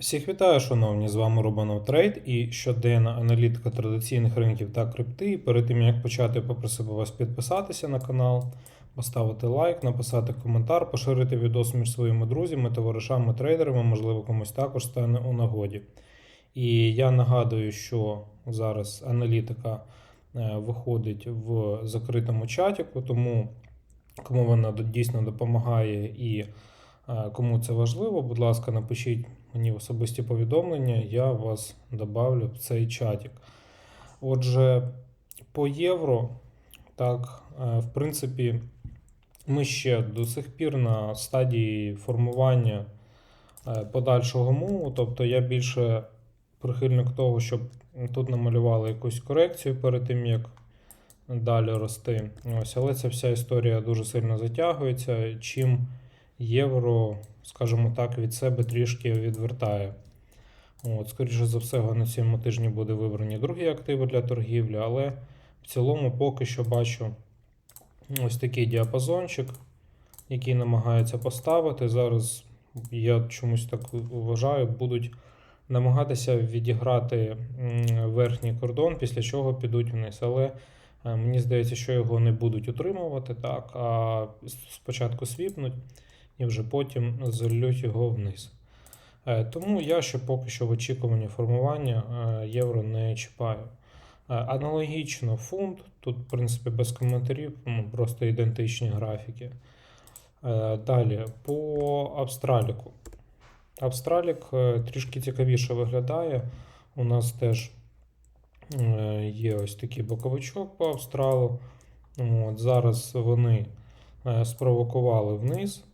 Всіх вітаю, шановні! З вами Рубанов Трейд і щоденна аналітика традиційних ринків та крипти. І Перед тим як почати, попросив би вас підписатися на канал, поставити лайк, написати коментар, поширити відос між своїми друзями, товаришами, трейдерами, можливо, комусь також стане у нагоді. І я нагадую, що зараз аналітика е, виходить в закритому чатіку, тому кому вона дійсно допомагає і е, кому це важливо, будь ласка, напишіть мені особисті повідомлення, я вас добавлю в цей чатик. Отже, по євро, так, е, в принципі, ми ще до сих пір на стадії формування е, подальшого муву, тобто я більше прихильник того, щоб тут намалювали якусь корекцію перед тим, як далі рости. Ось, але ця вся історія дуже сильно затягується. Чим євро, скажімо так, від себе трішки відвертає. От, скоріше за все, на цьому тижні буде вибрані другі активи для торгівлі, але в цілому поки що бачу ось такий діапазончик, який намагається поставити. Зараз я чомусь так вважаю, будуть намагатися відіграти верхній кордон, після чого підуть вниз. Але е, мені здається, що його не будуть утримувати, так, а спочатку свіпнуть і вже потім зальють його вниз. Е, Тому я ще поки що в очікуванні формування е, євро не чіпаю. Е, Аналогічно фунт, тут, в принципі, без коментарів, просто ідентичні графіки. Далі по Австраліку. Австралік трішки цікавіше виглядає. У нас теж є ось такий боковичок по Австралу. От, зараз вони спровокували вниз.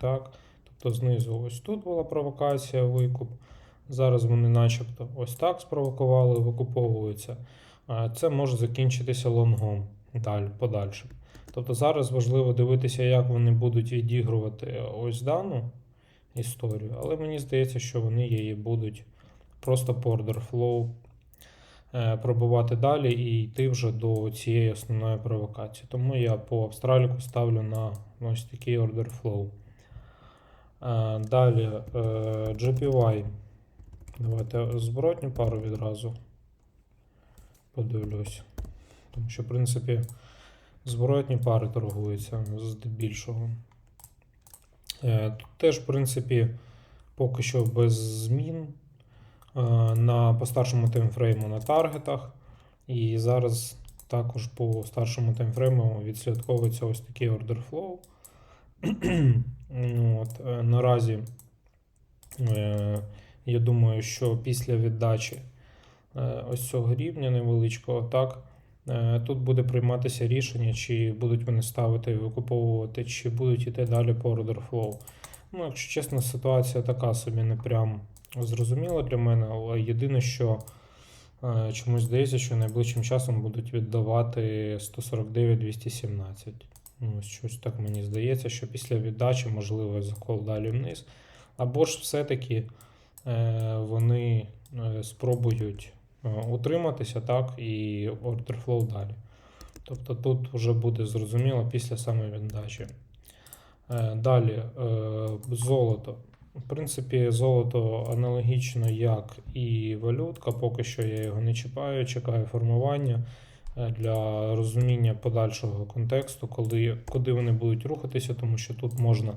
Так? Тобто знизу ось тут була провокація, викуп. Зараз вони начебто ось так спровокували, викуповуються. Е, Це може закінчитися лонгом далі, подальшим. Тобто зараз важливо дивитися, як вони будуть відігрувати ось дану історію, але мені здається, що вони її будуть просто по flow е, пробувати далі і йти вже до цієї основної провокації. Тому я по Австраліку ставлю на ось такий order flow. Е, Далі е, JPY. Давайте зворотню пару відразу подивлюсь. Тому що, в принципі, зворотні пари торгуються здебільшого. Е, Тут теж, в принципі, поки що без змін е, на по старшому таймфрейму на таргетах. І зараз також по старшому таймфрейму відслідковується ось такий. Ну, От, е, наразі е, я думаю, що після віддачі е, ось цього рівня невеличкого, так, тут буде прийматися рішення, чи будуть вони ставити і викуповувати, чи будуть іти далі по order flow. Ну, якщо чесно, ситуація така собі не прям зрозуміла для мене, але єдине, що чомусь здається, що найближчим часом будуть віддавати 149-217. Ну, ось щось так мені здається, що після віддачі можливо закол далі вниз. Або ж все-таки е, вони е, спробують е, утриматися, так, і flow далі. Тобто тут вже буде зрозуміло після самої віддачі. Далі золото. В принципі, золото аналогічно як і валютка, поки що я його не чіпаю, чекаю формування для розуміння подальшого контексту, коли, куди вони будуть рухатися, тому що тут можна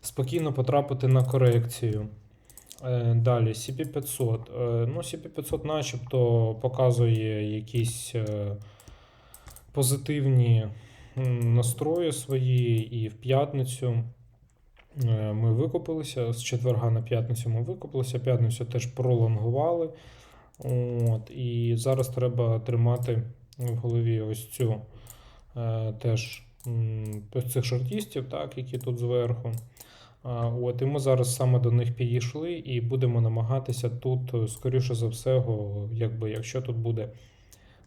спокійно потрапити на корекцію. Е, Далі CP500. Е, Ну, CP500 начебто показує якісь е, позитивні настрої свої, і в п'ятницю е, ми викупилися. З четверга на п'ятницю ми викупилися. П'ятницю теж пролонгували. От, і зараз треба тримати в голові ось цю е, теж ось цих шортістів, так, які тут зверху. От, і ми зараз саме до них підійшли і будемо намагатися тут, е, скоріше за все, якби, якщо тут буде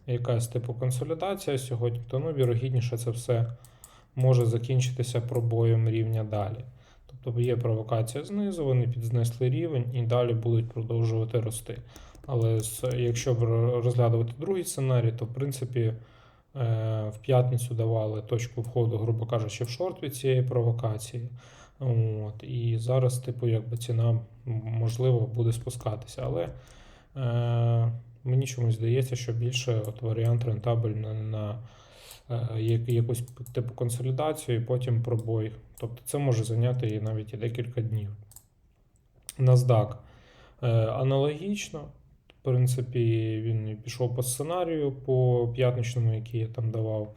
якась типу консолідація сьогодні, то ну, вірогідніше це все може закінчитися пробоєм рівня далі. Тобто є провокація знизу, вони підзнесли рівень і далі будуть продовжувати рости. Але якщо розглядувати другий сценарій, то в принципі е, в п'ятницю давали точку входу, грубо кажучи, в шорт від цієї провокації. От, і зараз, типу, якби ціна можливо буде спускатися. Але е, мені чомусь здається, що більше от варіант рентабельно на е, якусь типу консолідацію і потім пробой. Тобто це може зайняти і навіть і декілька днів. NASDAQ е, аналогічно. В принципі, він пішов по сценарію по п'ятничному, який я там давав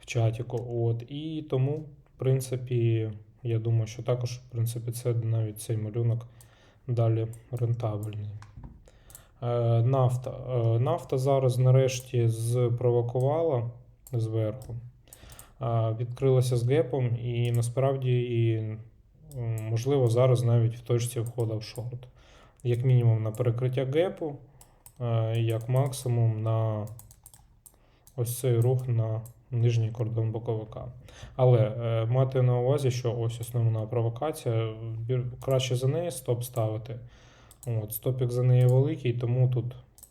в чатіку. От, і тому, в принципі, я думаю, що також, в принципі, це навіть цей малюнок далі рентабельний. Е, Нафта. Е, Нафта зараз нарешті спровокувала зверху, е, відкрилася з гепом, і насправді, і, можливо, зараз навіть в точці входа в шорт. Як мінімум на перекриття гепу, як максимум на ось цей рух на нижній кордон боковика. Але е, мати на увазі, що ось основна провокація, краще за неї стоп ставити. От, стопік за неї великий, тому тут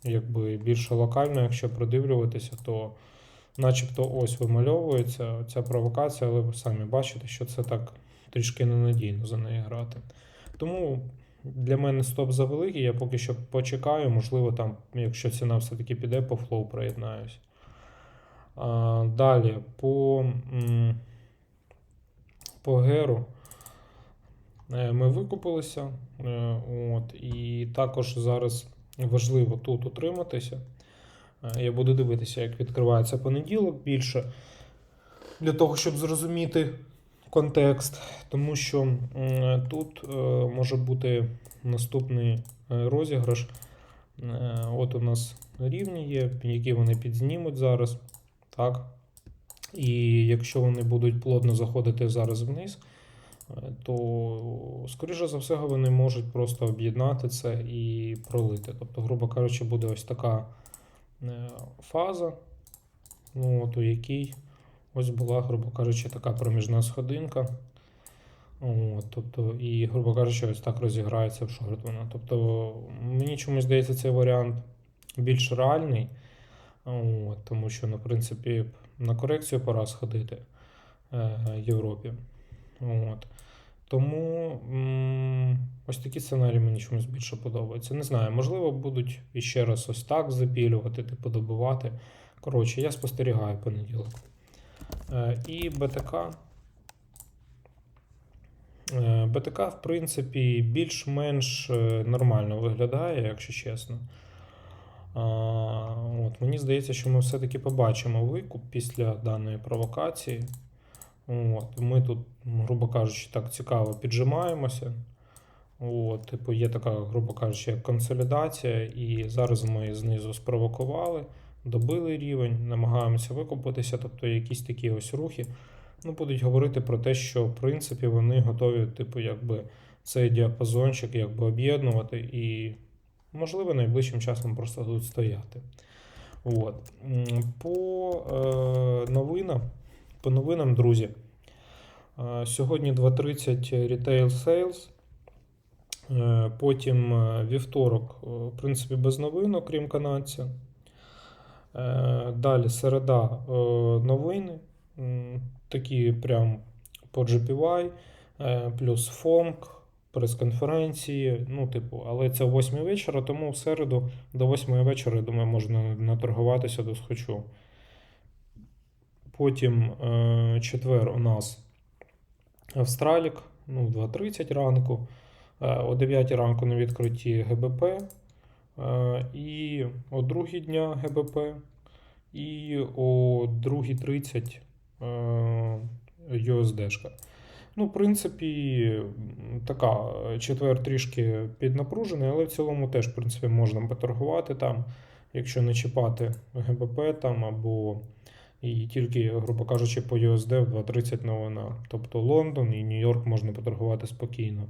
якби більше локально, якщо придивлюватися, то начебто ось вимальовується ця провокація, але ви самі бачите, що це так трішки ненадійно за неї грати. Тому для мене стоп завеликий, я поки що почекаю, можливо, там, якщо ціна все-таки піде, по флоу приєднаюсь. А, далі по, по геру е, ми викупилися. е, От, і також зараз важливо тут утриматися. Е, Я буду дивитися, як відкривається понеділок більше для того, щоб зрозуміти контекст, тому що тут е, може бути наступний е, розіграш. Е, От у нас рівні є, які вони підзнімуть зараз. Так. І якщо вони будуть плотно заходити зараз вниз, то, скоріше за все, вони можуть просто об'єднати це і пролити. Тобто, грубо кажучи, буде ось така фаза, ну, от у якій ось була, грубо кажучи, така проміжна сходинка. От, тобто, і, грубо кажучи, ось так розіграється в Шордвона. Тобто, мені чомусь здається, цей варіант більш реальний. От, тому що, ну, в принципі, на корекцію пора сходити е, Європі. От. Тому ось такі сценарії мені чомусь більше подобаються. Не знаю, можливо, будуть іще раз ось так запілювати, типу добивати. Коротше, я спостерігаю понеділок. Е, і БТК. Е, БТК, в принципі, більш-менш е, нормально виглядає, якщо чесно. От, мені здається, що ми все-таки побачимо викуп після даної провокації. От, ми тут, грубо кажучи, так цікаво піджимаємося. От, типу, є така, грубо кажучи, як консолідація, і зараз ми знизу спровокували, добили рівень, намагаємося викупитися, тобто якісь такі ось рухи. Ну, будуть говорити про те, що в принципі вони готові, типу, якби цей діапазончик якби об'єднувати і, можливо, найближчим часом просто тут стояти. От. По е, новинам, по новинам, друзі. е, Сьогодні 2.30 retail sales. Е, Потім е, вівторок, в принципі, без новин, окрім канадця. Е, Далі середа е, новини. Такі прям по GPY, е, плюс FOMC, прес-конференції. Ну, типу, але це о 8 вечора, тому в середу до 8 вечора, я думаю, можна наторгуватися до схочу. Потім четвер у нас Австралік, ну, 2.30 ранку. О 9 ранку на відкритті ГБП. Е, І о 2 дня ГБП. І о 2.30 е, USD-шка. Ну, в принципі, така е, четвер трішки піднапружений, але в цілому теж, в принципі, можна поторгувати там, якщо не чіпати ГБП там або і тільки, грубо кажучи, по USD в 2.30 новина. Тобто Лондон і Нью-Йорк можна поторгувати спокійно.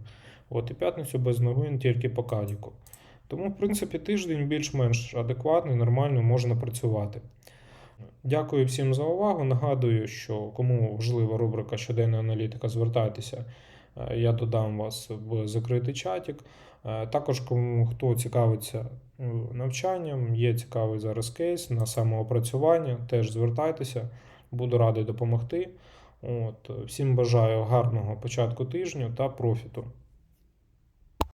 От і п'ятницю без новин тільки по кадіку. Тому, в принципі, тиждень більш-менш адекватний, нормально можна працювати. Дякую всім за увагу. Нагадую, що кому важлива рубрика щоденна аналітика, звертайтеся. Е, Я додам вас в закритий чатик. Е, Також, кому хто цікавиться е, навчанням, є цікавий зараз кейс на самоопрацювання, теж звертайтеся, буду радий допомогти. От, всім бажаю гарного початку тижню та профіту.